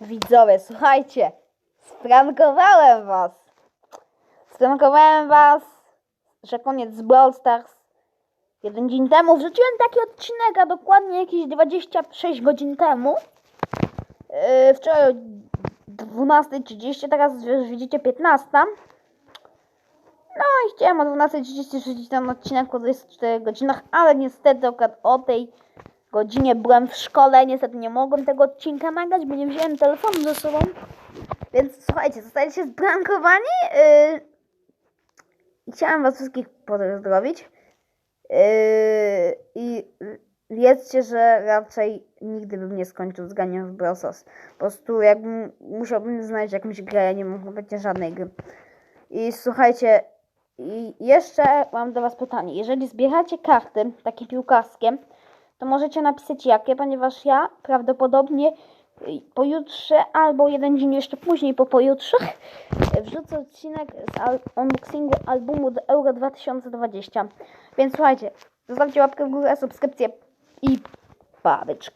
Widzowie, słuchajcie, sprankowałem was. Sprankowałem was, że koniec z Brawl Stars. Jeden dzień temu wrzuciłem taki odcinek, a dokładnie jakieś 26 godzin temu. Yy, wczoraj o 12.30, teraz już widzicie 15. No i chciałem o 12.30 wrzucić ten odcinek po 24 godzinach, ale niestety akurat o tej godzinie byłem w szkole, niestety nie mogłem tego odcinka nagrać, bo nie wziąłem telefonu ze sobą. Więc słuchajcie, zostaliście zbrankowani. Yy, chciałem was wszystkich pozdrowić. Yy, I wiedzcie, że raczej nigdy bym nie skończył z graniem w Stars. Po prostu jakbym musiałbym znaleźć jakąś grę, ja nie mam kompletnie żadnej gry. I słuchajcie, i jeszcze mam do was pytanie. Jeżeli zbieracie karty, takie piłkarskie, to możecie napisać jakie, ponieważ ja prawdopodobnie y, pojutrze albo jeden dzień jeszcze później po pojutrze wrzucę odcinek z unboxingu albumu do Euro 2020. Więc słuchajcie, zostawcie łapkę w górę, subskrypcję i baweczki.